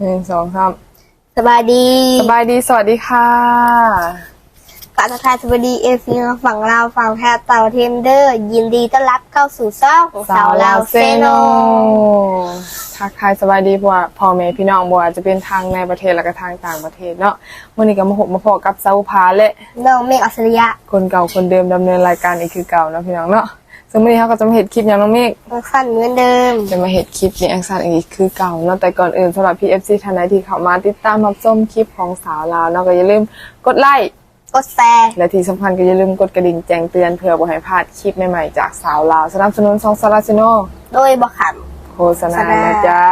หนึ่งสองสามสบายดีสบายดี สวัสดีค่ะกาทักทายสวัสดีเอฟซีฝั่งลาวฝั่งแพทย์เต่าเทมเดอร์ ยินดีต้อนรับเข้าสู่ซ่องของสาวลาวเซโนทักทายสบายดีเพราะว่าพ่อแม่พี่น้องบัวาจะเป็นทางในประเทศและก็ทางต่างประเทศเนาะวันนี้ก็มาพบมาพอกับซาอุพาและน้องเมฆอัศริยะคนเก่าคนเดิมดำเนินรายการอีกคือเก่าเนาะพี่น้องเนาะ ซึ่งวันนี้เขาก็จะมาเห็ดคลิปอย่างน้องเมฆน้องสั้นเหมือนเดิม จะมาเห็ดคลิปในแอคชั่นอีกคือเก่าเนาะแต่ก่อนอื่นสำหรับ PFC ท่านใดที่เข้ามาติดตามรับชมคลิปของสาวลาวเนาะก็อย่าลืมกดไลค์กดแชร์และที่สำคัญก็อย่าลืมกดกระดิ่งแจ้งเตือนเพื่อบ่ให้พลาดคลิปใหม่ๆจากสาวลาวสนับสนุนซองซาลาซิโนโดยบอขันโฆษณานะจ๊ะ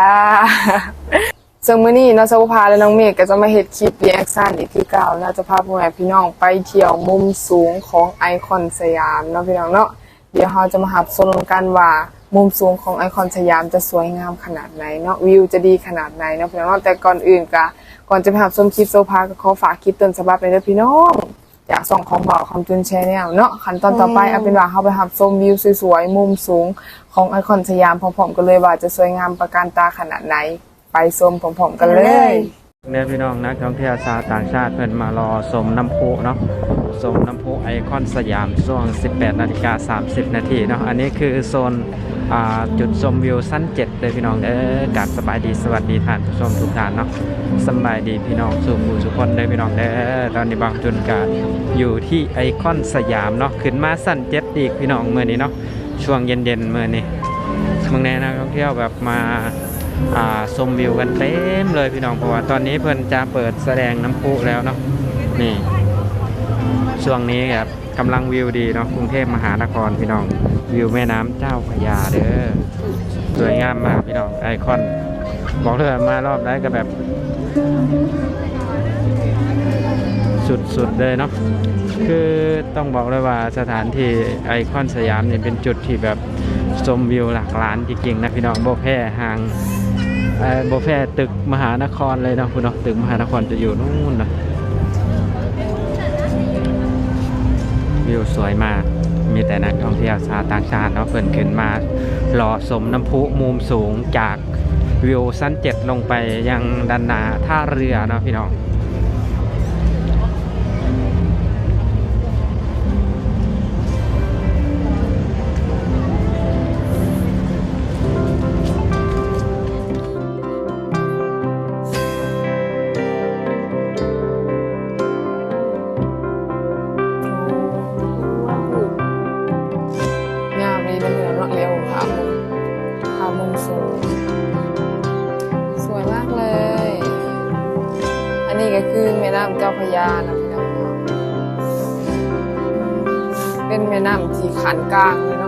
ซึ่งมื้อนี้เนาะสาวพาและน้องเมฆก็จะมาเฮ็ดคลิปรีแอคชั่นอีกคือเก่าเนาะจะพาพ่อแม่พี่น้องไปเที่ยวมุมสูงของไอคอนสยามเนาะพี่น้องเนาะเดี๋ยวเราจะมาหับชมกันว่ามุมสูงของไอคอนสยามจะสวยงามขนาดไหนเนาะวิวจะดีขนาดไหนเนาะพี่น้องเนาะแต่ก่อนอื่นก็ก่อนจะไปหับชมคลิปโซพาก็ขอฝากคลิปต้นฉบับเลยเด้อพี่น้องอยากส่งของบอกคำจุนแชร์แนลเนาะขั้นตอนต่อไปเอาเป็นว่าเขาไปหับชมวิวสวยๆมุมสูงของไอคอนสยามพร้อมๆกันเลยว่าจะสวยงามประการตาขนาดไหน ไปชมพร้อมๆกันเลย เนื้อพี่น้องนักท่องเที่ยวชาวต่างชาติเพิ่อนมารอสมน้ำพุเนาะสมน้ำพุไอคอนสยามช่วง 18นาฬิกา30 นาทีเนาะอันนี้คือโซนจุดชมวิวสั้นเจ็ดเลยพี่น้องเด้อกาบสบายดีสวัสดีท่านผู้ชมทุกท่านเนาะสบายดีพี่น้องสู่ผู้สุคนเลยพี่น้องเด้อตอนนี้บางจุนกาอยู่ที่ไอคอนสยามเนาะขึ้นมาสั้นเจ็ดอีกพี่น้องเมื่อนี้เนาะช่วงเย็นๆเมื่อนี้เมืองแน่นักท่องเที่ยวแบบมา ชมวิวกันเต็มเลยพี่น้องเพราะว่าตอนนี้เพิ่นจะเปิดแสดงน้ำพุแล้วเนาะนี่ช่วงนี้ครับกำลังวิวดีเนาะกรุงเทพมหานครพี่น้องวิวแม่น้ำเจ้าพระยาเด้อสวยงามมากพี่น้องไอคอน บอกเลยว่ามารอบได้ก็แบบ สุดๆเลยเนาะคือต้องบอกเลยว่าสถานที่ไอคอนสยามเนี่ยเป็นจุดที่แบบชมวิวหลักล้านจริงๆนะพี่น้องโบแพ้ห่าง โบแฟตึกมหานครเลยนะคุณเนาะตึกมหานครจะอยู่นู่นนะวิวสวยมาก มีแต่นักท่องเที่ยวชาวต่างชาติเนาะเพิ่นขึ้นมาหล่อสมน้ำพุมุมสูงจากวิวสั้นเจ็ดลงไปยังด้านหนาท่าเรือเนาะพี่น้อง เนาะเลี้ยวผามุมผามุมสูงสวยมากเลย อันนี้ก็คือแม่น้ำเจ้าพระยานะพี่น้องเนาะเป็นแม่น้ำที่ขันกลางเลยเนาะ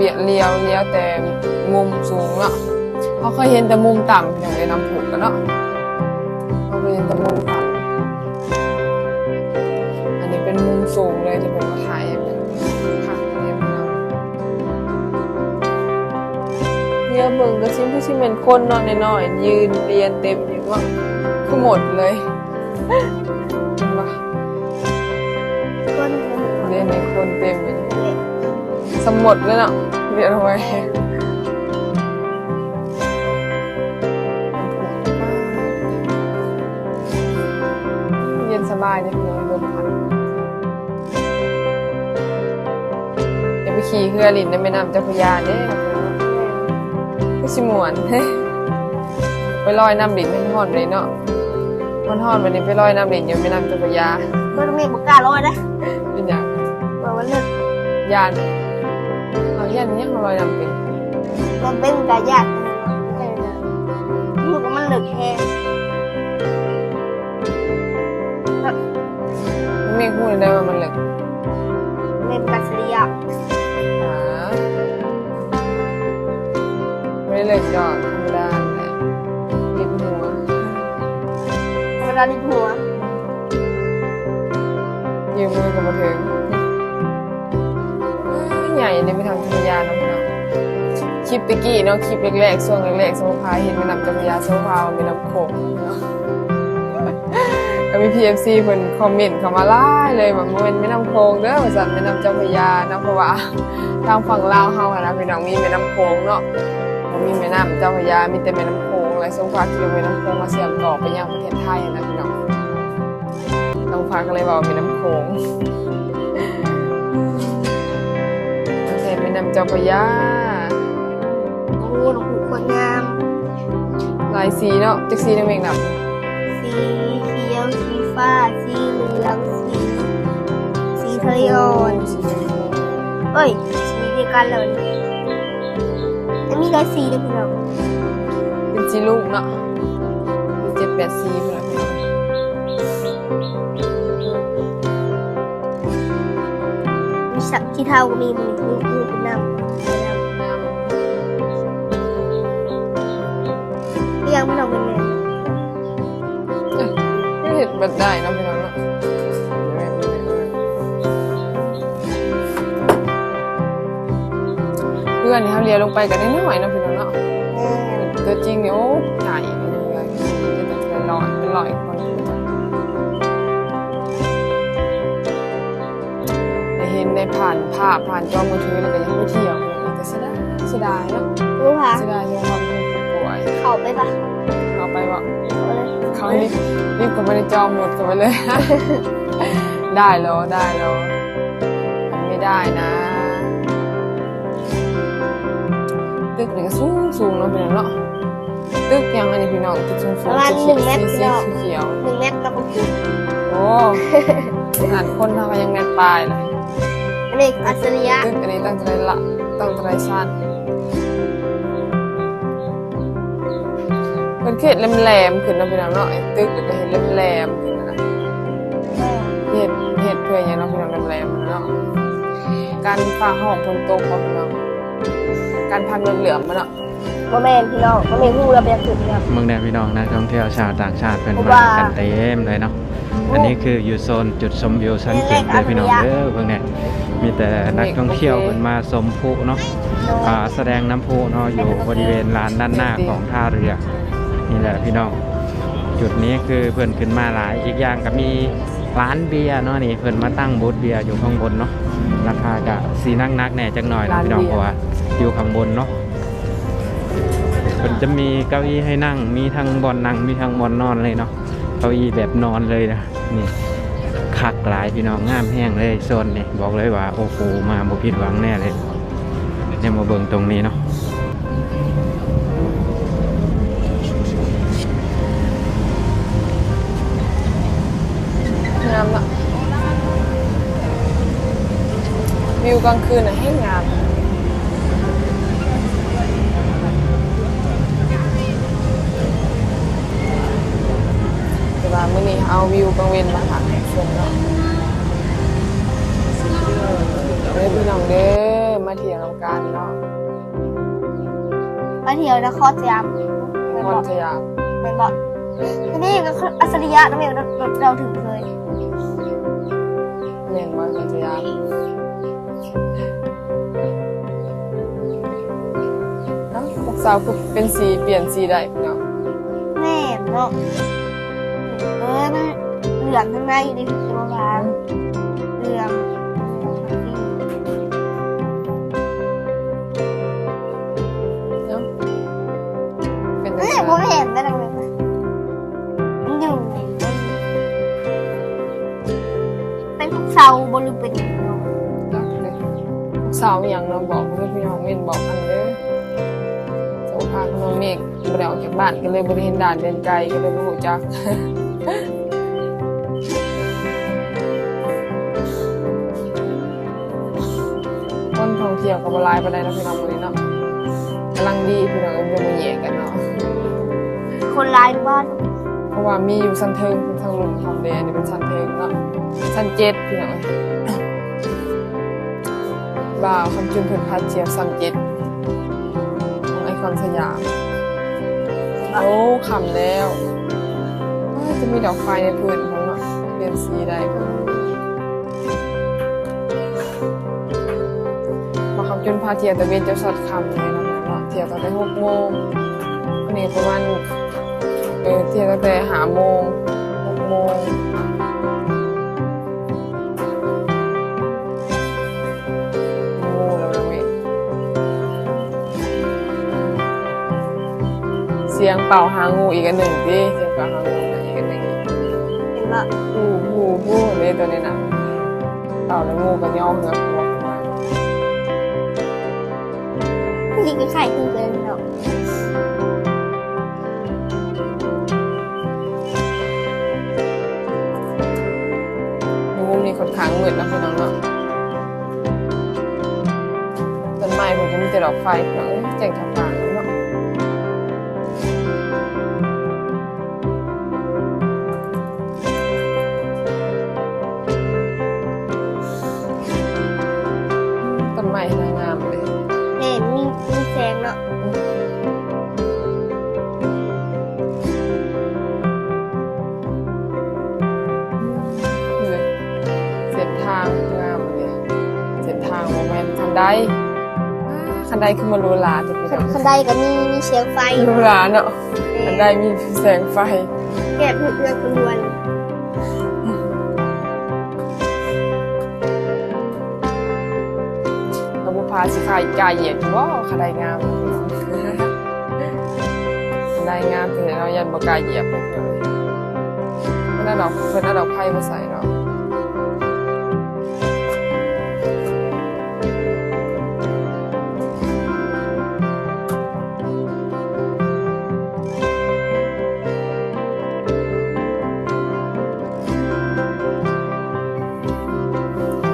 เวียเลี้ยวเลี้ยวแต่มุมสูงอะเขาเคยเห็นแต่มุมต่ำอย่างในน้ำผุกกันเนาะเขาเคยเห็นแต่มุมต่ำอันนี้เป็นมุมสูงเลยที่เป็นมาถ่ายเป็นผักเนี่ยพี่น้องเนี่ยเบิ่งก็ชิมผู้ชิมเป็นคนเนอนน้อยๆยืนเรียนเต็มอยู่ว่าคือหมดเลยเห็นปะคนเรียนในคนเต็มอยู่ สมหมดเลยเนาะเรียนเอาไว้เย็นสบายเนี่ยพี่น้องลมพัดอย่าไปขี่เรือลินในแม่น้ำเจ้าพระยาเด้ก็ชิมวนเฮ้ยไปลอยน้ำดินให้ห่อนเลยเนาะมันห่อนวันนี้ไปลอยน้ำดินอยู่แม่น้ำเจ้าพระยาคนเมฆบอกกล้าลอยนะเป็นอย่างบอกว่าเลิกยานเอา ยานเนี่ยเขาลอยน้ำเป็นมันเป็นกายากเลยนะลูกว่ามันเลิกแห้งไม่พูดได้ว่ามันเหล็กเมฆอัศริยะหาไม่เหล็กดอกธรรมดาแหละติดหัวเวลาดิดหัวยืมมือกับมาถึง ใหญ่เลยไม่ทำธรรยานะพี่น้องคลิปตะกี้เนาะคลิปแรกๆช่วงแรกๆสมุพาเห็นแม่น้ำเจ้าพรยาสมุพาว่าม่น้ำโขงเนาะก็มี PFC เพิ่นคอมเมนต์เข้ามาหลาเลยว่าบ่แม่นแม่น้ำโขงเด้อว่าซั่นแม่น้ำเจ้าพระยานาะเพราะว่าทางฝั่งลาวเฮาอะนะพี่น้องมีแม่น้ำโขงเนาะบ่มีแม่น้ำเจ้าพระยามีแต่แม่น้ำโขงและสงขลาคิดว่าแม่น้ำโขงมาเชื่อมต่อไปยังประเทศไทยนะพี่น้องน้องฟ้าก็เลยว่าแม่น้ำโขงโอเคแม่ น้ำเจ้าพระยาโอ้หลวงปู่คนงาม หลายสีเนาะจักสีนึงเองนำสีเขียวสีฟ้า สีเหลืองสีสีทะเลอ่อนสีชมพูเอ้ยสีเดียวกันเลยแล้วมีหลายสีด้วยพี่น้องเป็นสีลูกเนาะมีเจ็ดแปดสีพุ่นละพี่น้องมีสักที่เท่าก็มีมันมี บัดได้นะพี่น้องเนาะเพื่อนนี่เขาเรียนลงไปกันนิดหน่อยนะพี่น้องเนาะแม่ตัวจริงเนี่ยโอ้ใหญ่เลยจะเป็นเป็นร้อยเป็นร้อยคนเห็นได้ผ่านภาพผ่านจอมือถือแล้วก็ยังไปเที่ยวอยู่แต่เสียดายเสียดายเนาะรู้ค่ะเสียดายยังความเป็นผู้ป่วยเข้าไปปะ ไปว่าเอาเลยเขารีบรีบกลับไปในจอหมดกลับไปเลย ได้เหรอได้เหรอมันไม่ได้นะ ตึกนี่ก็สูงสูงเนาะพี่น้องเนาะตึกยังอันนี้พี่น้องตึกสูงสูงสีเขียวสีสีเขียวหนึ่งเมตรแล้วก็คือโอ้ขนาดคนทำมายังแม่นปลายเลยอันนี้อัจฉริยะตึกอันนี้ตั้งใจละตั้งใจสั้น เป็นเขตแหลมๆขึ้นเนาะพี่น้องเนาะไอ้ตึกก็เห็นแหลมๆขึ้นนะเห็ดเห็ดเพื่ออย่างเนาะพี่น้องแรมๆเนาะการฟ้าห้องฝนตกบ่พี่น้องการพันเหลือมๆมาเนาะโมเมนพี่น้องโมเมนพูดเราไปยังถึงเนี่ยเมืองแดนพี่น้องนักท่องเที่ยวชาวต่างชาติเป็นเพราะมาว่ากันเต็มเลยเนาะอันนี้คืออยู่โซนจุดชมวิวชั้นเจ็ดเลยพี่น้องเด้อเมืองแดนมีแต่นักท่องเที่ยวเป็นมาชมพลุเนาะอ่าแสดงน้ำพุเนาะอยู่บริเวณลานด้านหน้าของท่าเรือ นี่แหละพี่น้อง จุดนี้คือเพื่อนขึ้นมาหลายอีกอย่างก็มีร้านเบียร์เนาะนี่เพื่อนมาตั้งบูธเบียร์อยู่ข้างบนเนาะราคาก็สีนักนักๆแหน่จังหน่อยนะพี่น้องเพราะว่าอยู่ข้างบนเนาะเพิ่นจะมีเก้าอี้ให้นั่ง มีทั้งบอนนั่ง มีทั้งบอนนอนเลยเนาะ เก้าอี้แบบนอนเลยนะ นี่คักหลายพี่น้องงามแห้งเลยโซนนี่บอกเลยว่า โอ้โห มาบ่ผิดหวังแน่เลยเนี่ยมาเบิ่งตรงนี้เนาะ วิวกลางคืนน่ะให้งามแต่ว่ามื้อนี้เอาวิวกลางเว้นมาหาชมเนาะเด้อพี่น้องเด้อมาเที่ยวนำกันเนาะมาเที่ยวนครสยามไม่มบออนกสยามไม่บอกนี่ก็คืออัจฉริยะนะเมลเราถึงเลยเมียนมอนสยาม สาวคือเป็นสีเปลี่ยนสีได้พี่น้องแม่เนาะเออมันเหลืองข้างในอยู่ในตัวร้านเหลืองเนาะเป็นเอ้ยจังผมซั่นเห็นได้เลยมันอยู่เป็นพวกเสาบนหรือเป็นเนาะเนาะเลยพวกสาวอหย่างเนาะบอกเพื่อนพี่น้องเม่นบอกกันเด้อโซ พาขนมเมฆบ่ได้ออกจากบ้านก็เลยบ่ได้เห็นด่านเดินไกลก็เลยบ่รู้จักคนท่องเที่ยวก็บ่หลายปานใดเนาะพี่น้องมื้อนี้เนาะกำลังดีพี่น้องเอ้ยบ่มาแย่งกันเนาะคนร้ายหรือว่าเพราะว่ามีอยู่ชั้นเทิงคือทางลุมทำเดอันนี้เป็นชั้นเทิงเนาะชั้นเจ็ดพี่น้องบ่าวคำจุนเพิ่นพาเจียบชั้นเจ็ด ของไอคอนสยาม โอ้ขำแล้วจะมีดอกไฟในพื้นของเนาะเปลี่ยนสีได้ก็พอคำจุนพาเทียต่เวนเจ้าช็อตคำเลยนะเนาะเทียตั้งแต่หกโมงวันนี้ประมาณเออเทียตั้งแต่หาโมงหกโมง ยงเป่าหางูอีกอันหนึ่งดิเสียงเป่าหางูอีกอันหนึ่งเห็นว่าบูบูบูเลยตัวนี้นะเป่าแล้วงูก็ย่องเงือกหัวขึ้นมานี่ก็ไข่ขึ้นเลยเนาะมุมนี้ค่อนข้างมืดนะพี่น้องเนาะต้นไม้ผมจะมีแต่ดอกไฟพี่น้องเจ๋งจังปาง ไดอ้าคันไดขึ้นมารูหลาจะพี่น้องคันไดก็มีมีเสียงไฟรูหลาเนาะคันไดมีแสงไฟแกะเพื่อนเพื่อนคนรวนกระบุพาสิขายกายเหยียดว่าคันไดงามคันไดงามแต่เรายันบกล้าเหยียบเลยเพื่อนเอาดอกเพื่อนเอาดอกไผ่มาใส่เนาะ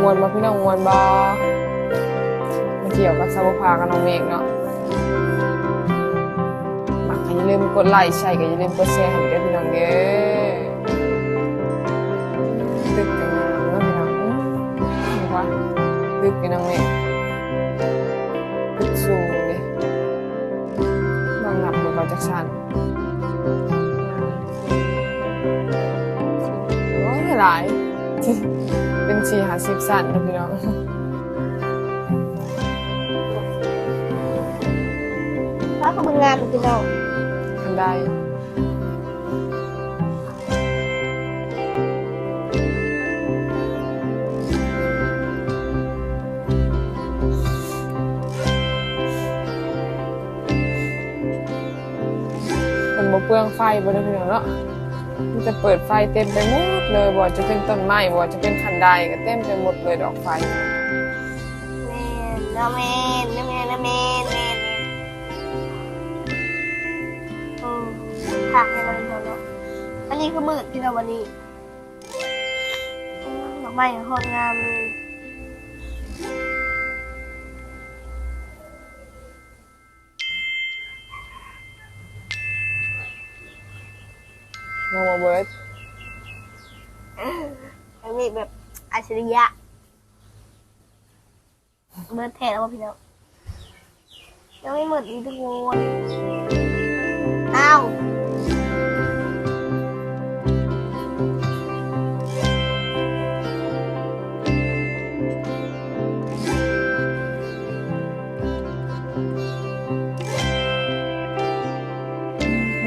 วนมาพี่น้องมวนบอมาเกี่ยวกับซาบุพากับน้องเมฆเนาะมักก็อย่าลืมกดไลค์ใช่ก็อย่าลืมกดแชร์ให้ด้วยพี่น้องเด้อตึกกันงามเนาะพี่น้องนี่วะตึกพี่น้องเมฆตึกสูงเลยลองหนับดูก่อนจากชันโอ้ยหลาย เป็นสี่หาสิบสั้นนะพี่น้องแล้วก็มึงงานพี่น้องทันได้มันบ่เปลืองไฟบ่ได้อพี่น้องเนาะมัน จะเปิดไฟเต็มไปหมดเลยบ่ว่าจะเป็นต้นไม้บ่ว่าจะเป็นคันไดก็เต็มไปหมดเลยดอกไฟแม่นาแม่น้าแม่น้าแม่แม่แม่อืมค่ะให้มันเถอะเนาะอันนี้คือมืดพี่น้องวันนี้ดอกไม้โคตรงามเลย น้องมาเบิร์ดอันนี้แบบอัจฉริยะ เบิร์ดแทนแล้วป่ะพี่น้องยังไม่หมดอีกทุกคนอ้าว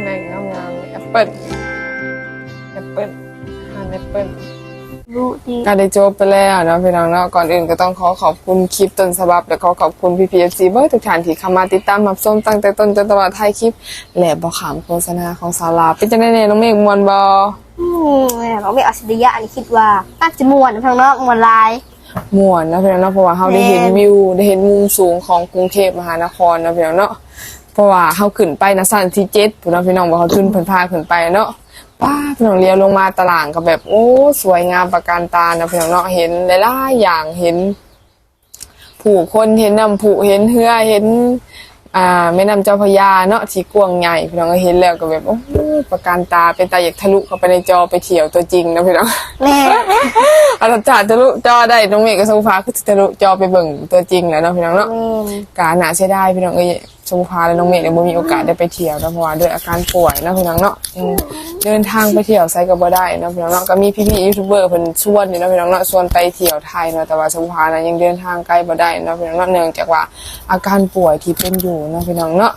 แม่งงามงามแอปเปิล รู้ดีการได้จบไปแล้วเนาะพี่น้องเนาะก่อนอื่นก็ต้องขอขอบคุณคลิปต้นฉบับ และขอขอบคุณพี่พีเอฟซีเบอร์ทุกท่านที่เข้ามาติดตามรับชมตั้งแต่ต้นจนตลอดท้ายคลิป และบอขามโฆษณาของสาวลาวเป็นจังได๋แน่น้องเมฆมวนบออืมเนี่ยเราไม่อัจฉริยะอันนี้คิดว่าน่าจะมวนทางนอกมวนลายม่วนเนาะพี่น้องเนาะเพราะว่าเฮาได้เห็นแม่นวิวได้เห็นมุมสูงของกรุงเทพมหานครเนาะพี่น้องเนาะเพราะว่าเฮาขึ้นไปนะสั้นที่7พี่น้องพี่น้องว่าเขาขึ้นเพิ่นพาขึ้นไปเนาะ ป้าพี่น้องเลี้ยวลงมาตลาดก็แบบโอ้สวยงามประการตาเนาะพี่น้องเนาะเห็นหลายๆอย่างเห็น ผู้คนเห็นน้ำผู้เห็นเหือเห็น อ่าแม่น้ำเจ้าพระยาเนาะที่กว้างใหญ่พี่น้องก็เห็นแล้วก็แบบโอ้โหประการตาเป็นตาอยากทะลุเข้าไปในจอไปเที่ยวตัวจริงนะพี่น้องแม่อาจจะทะลุจอได้น้องเมฆกับโซฟาคือทะลุจอไปเบิ่งตัวจริงแล้วเนาะพี่น้องเนาะแม่กาหนาเสียดายพี่น้องเอ้ย ชมพาและน้องเมฆเนี่ยบ่มีโอกาสได้ไปเที่ยวนะเพราะว่าด้วยอาการป่วยเนาะพี่น้องเนาะอืมเดินทางไปเที่ยวไซก็บ่ได้เนาะพี่น้องเนาะก็มีพี่ๆยูทูบเบอร์เพิ่นชวนอยู่เนาะพี่น้องเนาะชวนไปเที่ยวไทยเนาะแต่ว่าชมพานะยังเดินทางไกลบ่ได้เนาะพี่น้องเนาะเนื่องจากว่าอาการป่วยที่เป็นอยู่เนาะพี่น้องเนาะ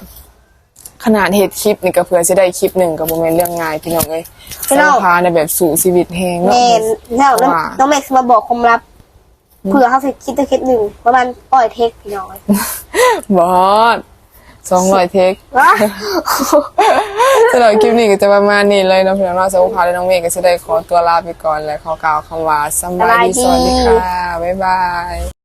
ขนาดเฮ็ดคลิปนี่ก็เพื่อสิได้คลิปหนึ่งก็บ่แม่นเรื่องง่ายพี่น้องเอ้ยชมพาในแบบสู่ชีวิตแฮงแมเนาะนแล้วน้องว่า น้องแม็กซ์มาบอกความลับเผื่อเขาจะคิดตัวคิดหนึ่งประมาณปล่อยเทคพี่น้อย บอส สองร้อยเทคว้าสำหรับคลิปนี้ก็จะประมาณนี้เลยเนาะพี่น้องเนาะสาวพาและน้องเมฆก็จะได้ขอตัวลาไปก่อนและขอกล่าวคำว่าสำบายดีสวัสดีค่ะ บ๊ายบาย